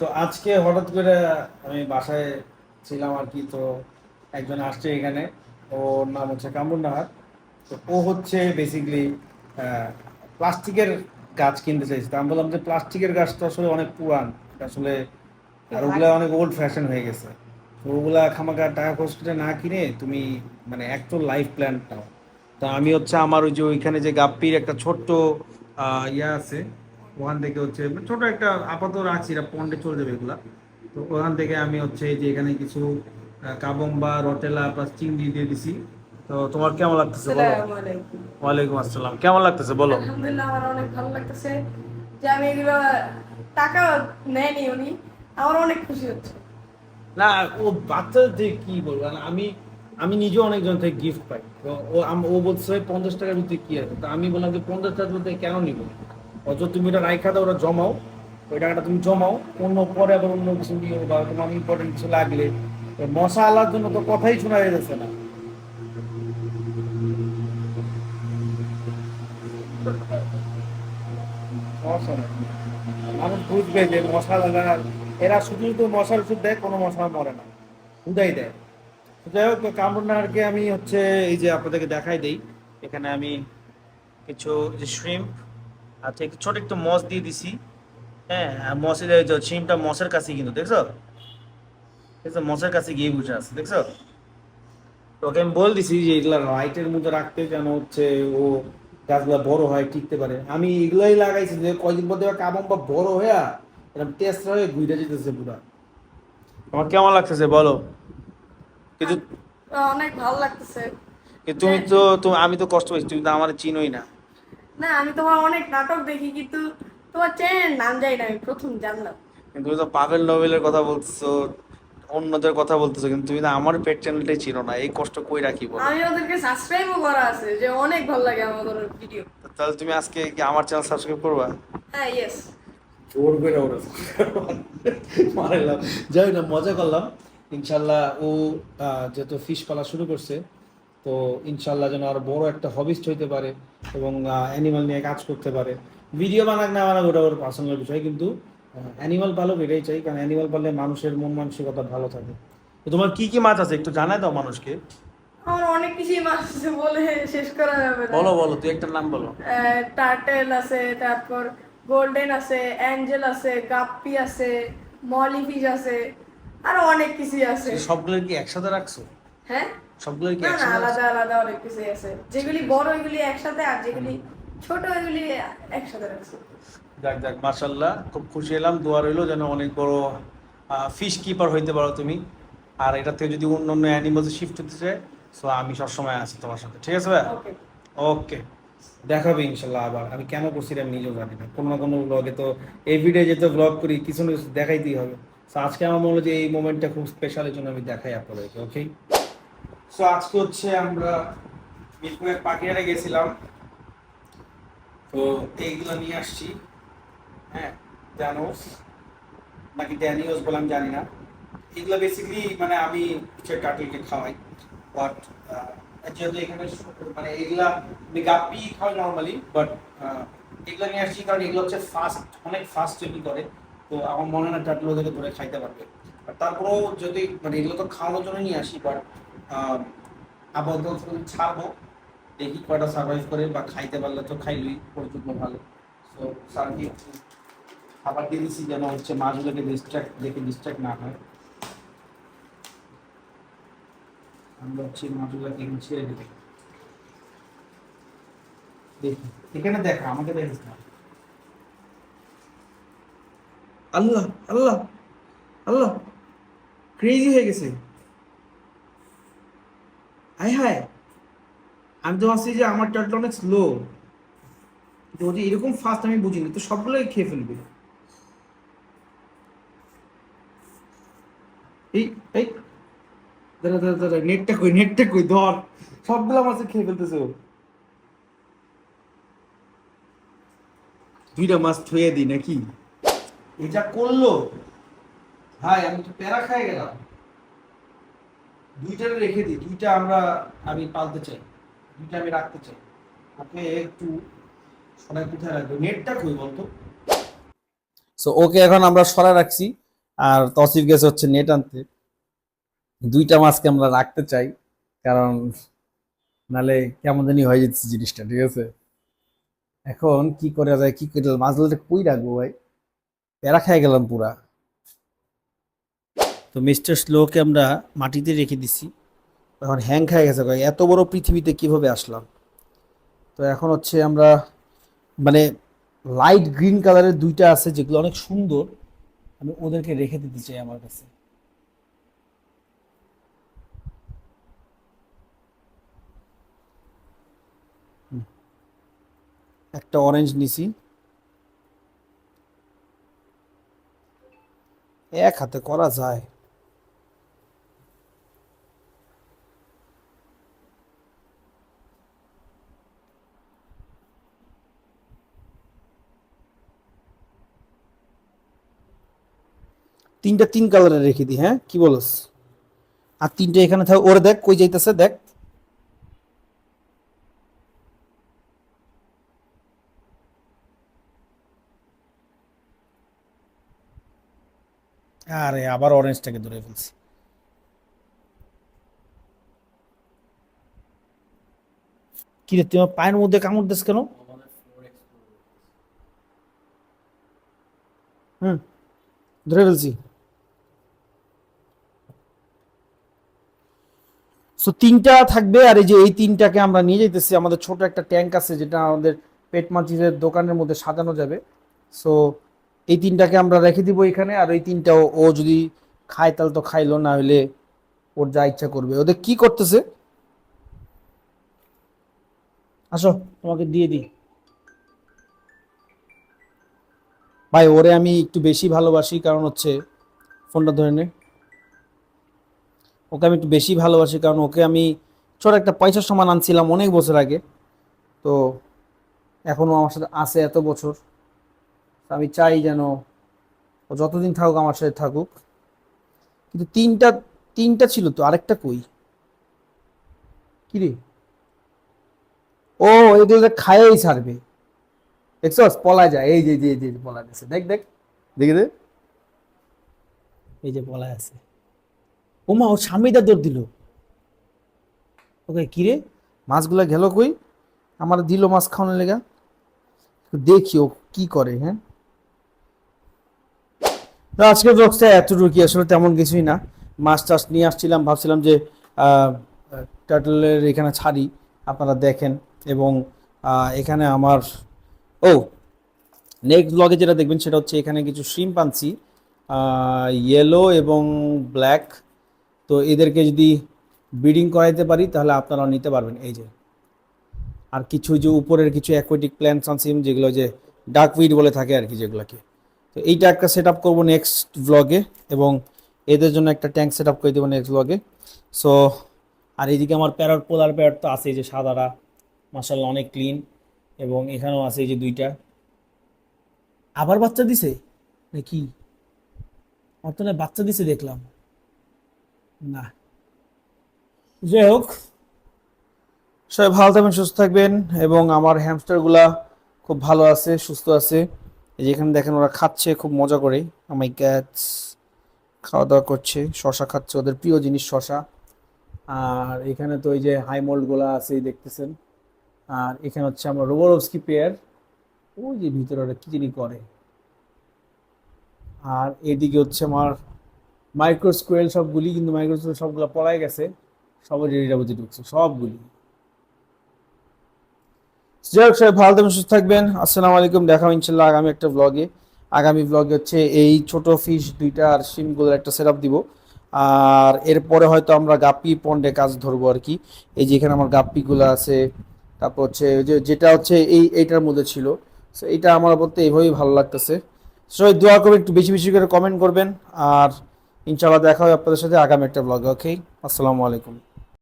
তো আজকে হঠাৎ করে আমি বাসায় ছিলাম আর কি তো একজন আসছে এখানে। ওর নাম হচ্ছে কামরুন নাহার। তো ও হচ্ছে বেসিকলি প্লাস্টিকের গাছ কিনতে চাইছে। তো আমি বললাম যে প্লাস্টিকের গাছ তো আসলে অনেক পুরান। আসলে আর ওগুলা অনেক ওল্ড ফ্যাশন হয়ে গেছে। তো ওগুলা খামাকা টাকা খরচ করে না কিনে তুমি মানে অ্যাকচুয়াল লাইফ প্ল্যান নাও। তো আমি হচ্ছে আমার ওই যে ওইখানে যে গাপ্পির একটা ছোট্ট ইয়া আছে ওখান থেকে হচ্ছে মানে ছোট একটা আপাতত রাখছি এটা পন্ডে চলে যাবে এগুলা। তো ওখান থেকে আমি হচ্ছে যে এখানে কিছু আহ, কাবম্বা রটেলা প্লাস চিংড়ি দিয়ে দিছি। তো তোমার কেমন লাগতেছে বলো? ওয়ালাইকুম আসসালাম। কেমন লাগতেছে বলো? আলহামদুলিল্লাহ আমার অনেক ভালো লাগতেছে যে আমি এগুলো টাকা নেয়নি উনি আমার অনেক খুশি হচ্ছে। না ও বাচ্চাদের কি বলব মানে আমি আমি নিজেও অনেকজন থেকে গিফট পাই। তো ও ও বলছে পঞ্চাশ টাকার ভিতরে কি আছে? তো আমি বললাম যে পঞ্চাশ টাকার ভিতরে কেন নিবো? অথচ তুমি এটা রাইখা দাও, ওটা জমাও। ওই টাকাটা তুমি জমাও। অন্য পরে আবার অন্য কিছু নিও বা তোমার ইম্পর্টেন্ট কিছু লাগলে। মশা আলার জন্য তো কথাই শোনা যাচ্ছে না। মানুষ বুঝবে যে মশা লাগার এরা শুধু শুধু মশার ওষুধ দেয়, কোনো মশা মরে না। উদাই দেয়। যাই হোক কামরুনারকে আমি হচ্ছে এই যে আপনাদেরকে দেখাই দেই। এখানে আমি কিছু যে শ্রিম্প আর একটু ছোট একটু মস দিয়ে দিছি। হ্যাঁ যে শ্রিমটা মসের কাছে কিন্তু দেখছ? দেখছ? মসের কাছে গিয়ে বসে আছে দেখছ? তো ওকে আমি বল দিছি যে এগুলা লাইটের মধ্যে রাখতে যেন হচ্ছে ও গাছগুলা বড় হয় টিকতে পারে। আমি এগুলাই লাগাইছি যে কয়দিন পর দেবা কাবম বা বড় হয়ে এরকম টেস্ট হয়ে ঘুরে যেতেছে পুরা। তোমার কেমন লাগতেছে বলো? কিন্তু অনেক ভালো লাগতেছে। তুমি তো তুমি আমি তো কষ্ট পাইছি তুমি তো আমার চিনোই না। না আমি তোমার অনেক নাটক দেখি কিন্তু তোমার চ্যানেল নাম যাই না আমি প্রথম জানলাম। তুমি তো পাভেল নোবেলের কথা বলতেছো অন্যদের কথা বলতেছো কিন্তু তুমি তো আমার পেট চ্যানেলটাই চিনো না এই কষ্ট কই রাখি বলো? আমি ওদেরকে সাবস্ক্রাইবও করা আছে যে অনেক ভালো লাগে আমাদের ভিডিও তাহলে তুমি আজকে কি আমার চ্যানেল সাবস্ক্রাইব করবা? হ্যাঁ ইয়েস জোর করে ওরা মারাইলাম যাই না মজা করলাম। ইনশাল্লাহ ও আহ, যেহেতু ফিশ পালা শুরু করছে তো ইনশাল্লাহ যেন আরও বড় একটা হবিস্ট হইতে পারে এবং অ্যানিমাল নিয়ে কাজ করতে পারে। ভিডিও বানাক না বানাক ওটা ওর পার্সোনাল বিষয় কিন্তু অ্যানিমাল পালক এটাই চাই কারণ অ্যানিমাল পাললে মানুষের মন মানসিকতা ভালো থাকে। তো তোমার কি কি মাছ আছে? একটু জানাই দাও মানুষকে। আমার অনেক কিছুই মাছ আছে বলে শেষ করা যাবে না। বলো বলো তুই একটা নাম বলো। টার্টেল আছে তারপর গোল্ডেন আছে অ্যাঞ্জেল আছে গাপ্পি আছে মলি ফিশ আছে আরও অনেক কিছুই আছে। সবগুলো কি একসাথে রাখছো? হ্যাঁ? সবগুলো কি আলাদা আলাদা অনেক কিছুই আছে। যেগুলি বড় ওইগুলি একসাথে আর যেগুলি ছোট ওইগুলি একসাথে রাখছি যাক যাক মার্শাল্লাহ খুব খুশি এলাম দোয়া রইল যেন অনেক বড় ফিশ কিপার হইতে পারো তুমি। আর এটা থেকে যদি অন্য অন্য অ্যানিমালস শিফট হতে চায় সো আমি সবসময় আছি তোমার সাথে। ঠিক আছে ভাই? ওকে ওকে দেখাবে ইনশাল্লাহ আবার। আমি কেন করছি আমি নিজেও জানি না। কোনো না কোনো ব্লগে তো এই ভিডিও যেহেতু ব্লগ করি কিছু না কিছু দেখাইতেই হবে। সো আজকে আমার মনে হলো যে এই মোমেন্টটা খুব স্পেশাল এর জন্য আমি দেখাই আপনাদেরকে ওকে সো আজকে হচ্ছে আমরা মিরপুরের পাখিয়ারে গেছিলাম। তো এইগুলো নিয়ে আসছি। হ্যাঁ ড্যানোস নাকি ড্যানিওস বলে আমি জানি না। এগুলো বেসিক্যালি মানে আমি হচ্ছে কাটলকে খাওয়াই। বাট যেহেতু এখানে মানে এগুলা আমি গাপ্পি খাওয়াই নর্মালি বাট এগুলো নিয়ে আসছি কারণ এগুলো হচ্ছে ফাস্ট অনেক ফাস্ট তৈরি করে, তো আমার মনে হয় না ওদেরকে ধরে খাইতে পারবে। তারপরেও যদি মানে এগুলো তো খাওয়ানোর জন্য নিয়ে আসি বাট আপাতত ছাড়বো। দেখি কয়টা সার্ভাইভ করে বা খাইতে পারলে তো খাইলই ভালো। খাবার দিয়ে যেন হচ্ছে মাছগুলোকে ডিস্ট্রাক্ট দেখে ডিস্ট্রাক্ট না হয়। আমরা হচ্ছে মাছগুলোকে ছেড়ে দিই দেখি, এখানে দেখা, আমাকে দেখিস না। আল্লাহ আল্লাহ আল্লাহ ক্রেজি হয়ে গেছে। হায় হায় আমি তো ভাবছি যে আমার টার্টল অনেক স্লো যদি এরকম ফাস্ট আমি বুঝিনি, তো সবগুলোই খেয়ে ফেলবে। এই এই। দাঁড়া দাঁড়া দাঁড়া নেটটা কই নেটটা কই, ধর। সবগুলো মাছ খেয়ে ফেলতেছে দুইটা মাছ থুয়ে দিই নাকি? এটা করল? ভাই, আমি তো প্যারা খাই গেলাম। দুইটা রেখে দিই, দুইটা আমরা, আমি পালতে চাই, দুইটা আমি রাখতে চাই। ওকে, একটু সবাই কোথায় রাখব? নেটটা কই বলতো? সো ওকে এখন আমরা সরা রাখছি, আর তসিফ গেছে হচ্ছে নেট আনতে। দুইটা মাছকে আমরা রাখতে চাই, কারণ নালে কেমন জানি হয়ে যাচ্ছে জিনিসটা, ঠিক আছে? এখন কি করা যায়, কি করে মাছগুলো কই রাখব ভাই? প্যারা খেয়ে গেলাম পুরা। তো মিস্টার স্লোকে আমরা মাটিতে রেখে দিছি। এখন হ্যাং খেয়ে গেছে এত বড় পৃথিবীতে কীভাবে আসলাম? তো এখন হচ্ছে আমরা মানে লাইট গ্রিন কালারের দুইটা আছে যেগুলো অনেক সুন্দর, আমি ওদেরকে রেখে দিতে চাই আমার কাছে। একটা অরেঞ্জ নিছি। এক হাতে করা যায়। তিনটা তিন কালারে রেখে দিই হ্যাঁ? কি বলস? আর তিনটা এখানে থাক, ওরে দেখ, কই যাইতেছে, দেখ। আরে, আবার অরেঞ্জটাকে ধরে ফেলছি। কি রে তোমার পায়ের মধ্যে কামড় দিস কেন? হুম, ধরে ফেলছি। সো তিনটা থাকবে আর এই যে এই তিনটাকে আমরা নিয়ে যাইতেছি। আমাদের ছোট একটা ট্যাঙ্ক আছে যেটা আমাদের পেট মাছিদের দোকানের মধ্যে সাজানো যাবে। সো এই তিনটাকে আমরা রেখে দিব এখানে আর ওই তিনটা ও- যদি খায় তাহলে তো খাইলো, না হলে ওর যা ইচ্ছা করবে। ওদের কি করতেছে? আসো, তোমাকে দিয়ে দিই। ভাই, ওরে আমি একটু বেশি ভালোবাসি, কারণ হচ্ছে ফোনটা ধরে নে। ওকে আমি একটু বেশি ভালোবাসি কারণ ওকে আমি ছোট একটা পয়সার সমান আনছিলাম অনেক বছর আগে। তো এখনও আমার সাথে আছে এত বছর। আমি চাই যেন ও যতদিন থাকুক আমার সাথে থাকুক। কিন্তু তিনটা তিনটা ছিল তো আরেকটা কই? কি রে ও এগুলো খাইয়েই ছাড়বে। দেখছস? পলায় যায়। এই যে এই যে এই যে দেখ দেখ। দেখে দে। এই যে পলায় আছে। ওমা ও স্বামীটা দৌড় দিল। ওকে কিরে মাছগুলা গেল কই? আমার দিল মাছ খাওয়ানোর লেগা। দেখি ও কি করে হ্যাঁ? তো আজকের ব্লগটা এতটুকু আসলে তেমন কিছুই না। মাছ টাছ নিয়ে আসছিলাম ভাবছিলাম যে টাটলের এখানে ছাড়ি আপনারা দেখেন। এবং এখানে আমার ও নেক্সট ব্লগে যেটা দেখবেন সেটা হচ্ছে এখানে কিছু শ্রিম পানছি ইয়েলো এবং ব্ল্যাক তো এদেরকে যদি ব্রিডিং করাইতে পারি, তাহলে আপনারাও নিতে পারবেন। এই যে, আর কিছু যে উপরের কিছু অ্যাকোয়েটিক প্ল্যান্টস আনছি যেগুলো যে ডাক উইড বলে থাকে আর কি যেগুলোকে। তো এইটা একটা সেট আপ করব নেক্সট ব্লগে এবং এদের জন্য একটা ট্যাঙ্ক সেট আপ করে দেবো নেক্সট ব্লগে সো আর এইদিকে আমার প্যারট পোলার প্যারট তো আছে যে সাদারা মাসাল্লাহ অনেক ক্লিন এবং এখানেও আছে যে দুইটা। আবার বাচ্চা দিছে? নাকি? না বাচ্চা দিছে দেখলাম। না। যাই হোক, সবাই ভালো থাকবেন, সুস্থ থাকবেন এবং আমার হ্যামস্টারগুলা খুব ভালো আছে, সুস্থ আছে। এই যে দেখেন ওরা খাচ্ছে, খুব মজা করে। আমার ক্যাটস খাওয়া দাওয়া করছে শশা খাচ্ছে, ওদের প্রিয় জিনিস শশা আর এখানে তো এই যে হাই মোল্ডগুলো আছে দেখতেছেন। আর এখানে হচ্ছে আমার রোবোরস্কি পেয়ার ওই যে ভিতরে ওরা কি জিনি করে। আর এদিকে হচ্ছে আমার মাইক্রোস্কোয়েল সবগুলি, কিন্তু মাইক্রোস্কোয়েল সবগুলো পড়াই গেছে। সবাই রেডিটা বুঝে ঢুকছে সবগুলি। যাই হোক, সবাই ভালো থাকবেন, সুস্থ থাকবেন। আসসালামু আলাইকুম, দেখা ইনশাল্লাহ আগামী একটা ব্লগে আগামী ব্লগে হচ্ছে এই ছোট ফিশ দুইটা আর শিমগুলোর একটা সেট দিব। আর এরপরে হয়তো আমরা গাপ্পি পন্ডে কাজ ধরবো আর কি। এই যে এখানে আমার গাপ্পিগুলো আছে, তারপর হচ্ছে যে যেটা হচ্ছে এই, এইটার মধ্যে ছিল। সো এটা আমার বলতে এইভাবেই ভালো লাগতেছে। সবাই দোয়া করবেন, একটু বেশি বেশি করে কমেন্ট করবেন। আর ইনশাআল্লাহ দেখা হবে আপনাদের সাথে আগামী একটা ব্লগে ওকে আসসালামু আলাইকুম।